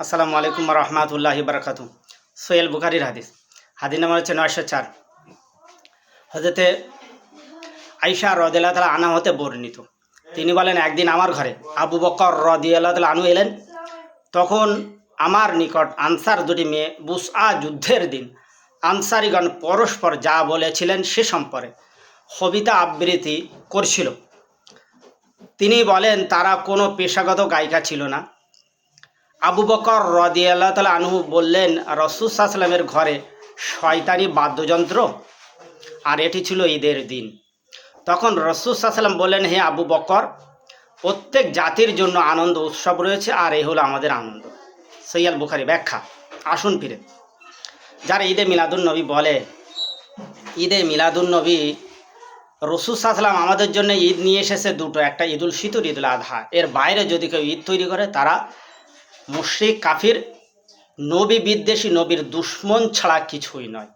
আসসালামু আলাইকুম রহমাতুল্লাহি বারাকাতু সোহেল বুখারির হাদিস। হাদিস নাম্বার হচ্ছে নয়শো চার। হজরতে আইসা রদিল্লাহ তালা আনা হতে বর্ণিত। তিনি বলেন, একদিন আমার ঘরে আবু বকর রদিয়াল্লাহ তালা আনু এলেন। তখন আমার নিকট আনসার দুটি মেয়ে বুসআ যুদ্ধের দিন আনসারিগণ পরস্পর যা বলেছিলেন সে সম্পর্কে কবিতা আবৃত্তি করছিল। তিনি বলেন, তারা কোনো পেশাগত গায়িকা ছিল না। আবু বকর রদিয়াল্লাহ তালা আনহু বললেন রসুসাল্লামের ঘরে শয়তানি বাদ্যযন্ত্র আর এটি ছিল ঈদের দিন। তখন রসুসাল্লাম বললেন, হে আবু বকর, প্রত্যেক জাতির জন্য আনন্দ উৎসব রয়েছে আর এই হলো আমাদের আনন্দ। সৈয়াল বুখারি ব্যাখ্যা। আসুন ফিরে। যারা ঈদে মিলাদুন নবী বলে, ঈদে মিলাদুন নবী রসুসাল্লাম আমাদের জন্য ঈদ নিয়ে এসেছে দুটো, একটা ঈদুল ফিতর, ঈদুল আধা। এর বাইরে যদি কেউ ঈদ তৈরি করে, তারা মুশ্রিক, কাফির, নবী, বিদ্বেষী, নবীর দুশ্মন ছাড়া কিছুই নয়।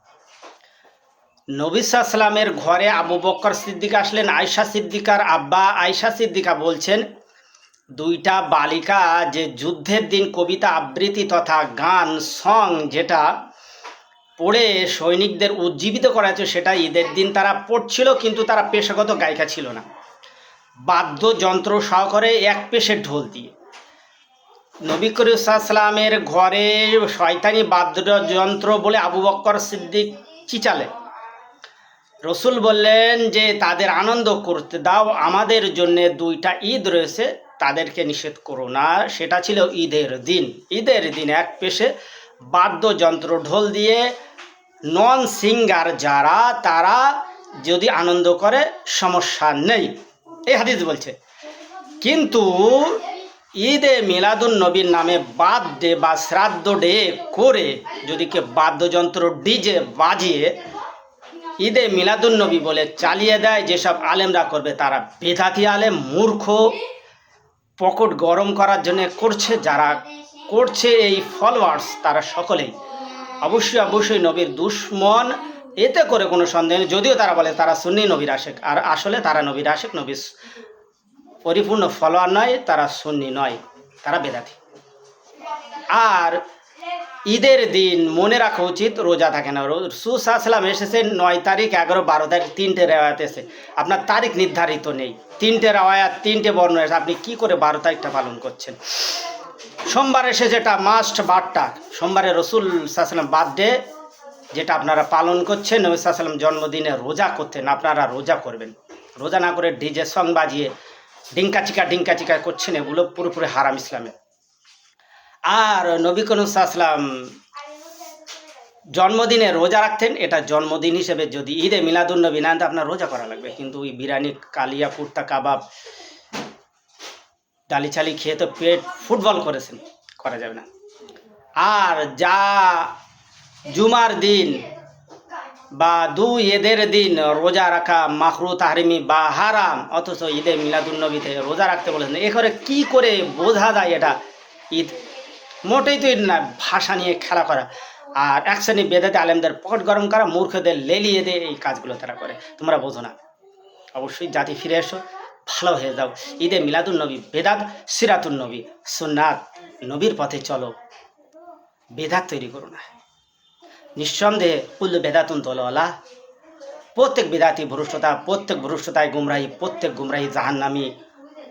নবী সাল্লামের ঘরে আবু বক্কর সিদ্দিকা আসলেন আয়সা সিদ্দিকার আব্বা আয়সা সিদ্দিকা বলছেন, দুইটা বালিকা যে যুদ্ধের দিন কবিতা আবৃত্তি তথা গান, সং যেটা পড়ে সৈনিকদের উজ্জীবিত করা হয়েছে সেটা ঈদের দিন তারা পড়ছিল, কিন্তু তারা পেশাগত গায়িকা ছিল না। বাদ্যযন্ত্র সহকারে এক পেশে ঢোল দিয়ে। নবী করিসালামের ঘরে শয়তানি বাদ্যযন্ত্র বলে আবু বক্কর সিদ্দিক চিচালে। রসুল বললেন যে, তাদের আনন্দ করতে দাও, আমাদের জন্য দুইটা ঈদ রয়েছে, তাদেরকে নিষেধ করো না। সেটা ছিল ঈদের দিন। ঈদের দিন এক পেশে বাদ্যযন্ত্র ঢোল দিয়ে নন সিঙ্গার যারা, তারা যদি আনন্দ করে, সমস্যা নেই। এই হাদিস বলছে। কিন্তু ঈদে মিলাদুন নবীর নামে বাদ ডে বা শ্রাদ্ধ ডে করে যদি কেউ বাদ্যযন্ত্র ডিজে বাজিয়ে ঈদে মিলাদুন নবী বলে চালিয়ে দেয়, যেসব আলেমরা করবে তারা বেদাতি আলেম, মূর্খ, পকেট গরম করার জন্য করছে, যারা করছে এই ফলোয়ার্স তারা সকলেই। অবশ্যই অবশ্যই নবীর দুশ্মন, এতে করে কোনো সন্দেহ নেই, যদিও তারা বলে তারা সুন্নি নবীর আশেক, আর আসলে তারা নবীর আশেক, নবীর পরিপূর্ণ ফলোয়ার নয়, তারা সুন্নি নয়, তারা বেদাতি। আর ঈদের দিন মনে রাখা উচিত, রোজা থাকে না। সুসাসলাম এসেছে নয় তারিখ, এগারো, বারো তারিখ, তিনটে রেওয়ায়ত এসে। আপনার তারিখ নির্ধারিত নেই। তিনটে রেওয়ায়াত, তিনটে বর্ণ এসে। আপনি কি করে বারো তারিখটা পালন করছেন? সোমবার এসে যেটা মাস্ট বারটা, সোমবারে রসুল সাহসালাম বার্থডে যেটা আপনারা পালন করছেন, নবী সাহসালাম জন্মদিনে রোজা করতেন। আপনারা রোজা করবেন। রোজা না করে ডিজে সং বাজিয়ে ডিঙ্কা চিকা ডিঙ্কা চিকা করছেন এগুলো পুরোপুরি হারাম ইসলামে আর নবী কনুসাল্লাম জন্মদিনে রোজা রাখতেন, এটা জন্মদিন হিসেবে যদি ঈদে মিলাদুল নবী না আপনার রোজা করা লাগবে। কিন্তু ওই বিরিয়ানি, কালিয়া, কুর্তা, কাবাব ডালি চালি খেয়ে তো পেট ফুটবল করেছেন, করা যাবে না। আর যা জুমার দিন বা দু ঈদের দিন রোজা রাখা মাখরু, তাহরিমি বা হারাম, অথচ ঈদে মিলাদুলনবীতে রোজা রাখতে বলেছেন। এ করে কী করে বোঝা যায় এটা? ঈদ মোটেই তো ঈদ না, ভাষা নিয়ে খেলা করা। আর এক শ্রেণি বেদাতে আলেমদের পকেট গরম করা, মূর্খদের লেলিয়ে দিয়ে এই কাজগুলো তারা করে। তোমরা বোঝো না। অবশ্যই জাতি ফিরে এসো, ভালো হয়ে যাও। ঈদে মিলাদুল নবী বেদাত সিরাতুল নবী, সুন্নাত। নবীর পথে চলো। বেদাত তৈরি করো না। নিঃসন্দেহে কুল্লু বেদাতুন দলওয়ালা প্রত্যেক বেদাতি ভ্রষ্টতা প্রত্যেক ভ্রষ্টতায় গুমরাহি, প্রত্যেক গুমরাহি জাহান্নামি।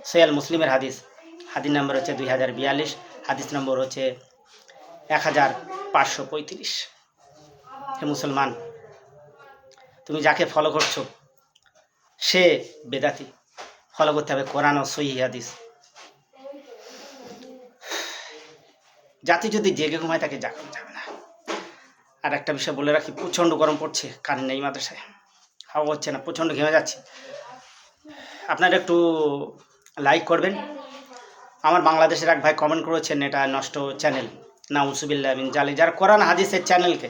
সৈয়াল মুসলিমের হাদিস। হাদিস নম্বর হচ্ছে দুই হাজার বিয়াল্লিশ। হাদিস নম্বর হচ্ছে এক হাজার পাঁচশো পঁয়ত্রিশ। হে মুসলমান, তুমি যাকে ফলো করছ, সে বেদাতি। ফলো করতে হবে কোরআন ও সহি হাদিস। জাতি যদি জেগে ঘুমায় তাকে জাগানো যাবে আর একটা বিষয় বলে রাখি, প্রচণ্ড গরম পড়ছে কারেন্ট নেই মাদ্রাসায়। হাওয়া হচ্ছে না, প্রচণ্ড ঘেমে যাচ্ছে। আপনারা একটু লাইক করবেন। আমার বাংলাদেশের এক ভাই কমেন্ট করেছেন, এটা নষ্ট চ্যানেল না উসুবিল্লা মিন জালি। যারা কোরআন হাদিসের চ্যানেলকে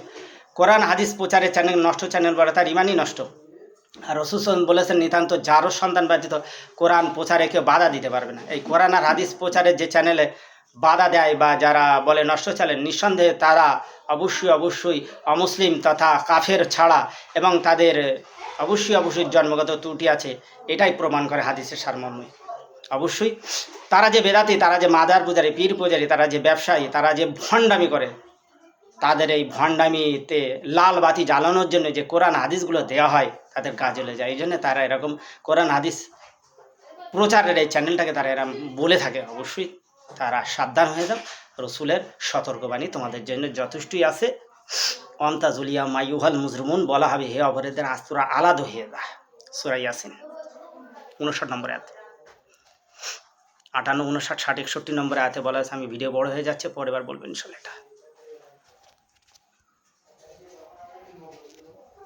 কোরআন হাদিস প্রচারের চ্যানেল নষ্ট চ্যানেল বলে, তার ইমানই নষ্ট। আর রসুসন বলেছেন, নিতান্ত যারও সন্তান ব্যতীত কোরআন প্রচারে কেউ বাধা দিতে পারবে না। এই কোরআন আর হাদিস প্রচারের যে চ্যানেলে বাধা দেয় বা যারা বলে নষ্ট চ্যানেল নিঃসন্দেহে তারা অবশ্যই অবশ্যই অমুসলিম তথা কাফের ছাড়া এবং তাদের অবশ্যই অবশ্যই জন্মগত ত্রুটি আছে, এটাই প্রমাণ করে হাদিসের সারমর্মে। অবশ্যই তারা যে বেদাতি, তারা যে মাদার পূজারী, পীর পূজারী, তারা যে ব্যবসায়ী, তারা যে ভণ্ডামি করে, তাদের এই ভণ্ডামিতে লাল বাতি জ্বালানোর জন্য যে কোরআন হাদিসগুলো দেওয়া হয়, তাদের কাজ চলে যায়। এই জন্য তারা এরকম কোরআন হাদিস প্রচারের এই চ্যানেলটাকে তারা এরকম বলে থাকে, অবশ্যই। তারা সাবধান হয়ে যাও। রসুলের সতর্কবাণী তোমাদের জন্য যথেষ্টই আছে। অন্তাজুলিয়া মাইউহাল মুজরুমুন, বলা হবে, হে অপরাধের আস্তুরা আলাদা হয়ে যা। সুরাই আসেন উনষাট নম্বরে এত আটান্ন, উনষাট, ষাট, একষট্টি নম্বরে আয়াতে বলা আছে আমি ভিডিও বড় হয়ে যাচ্ছে, পরের বার বলবেন ইনশাল্লাহ এটা।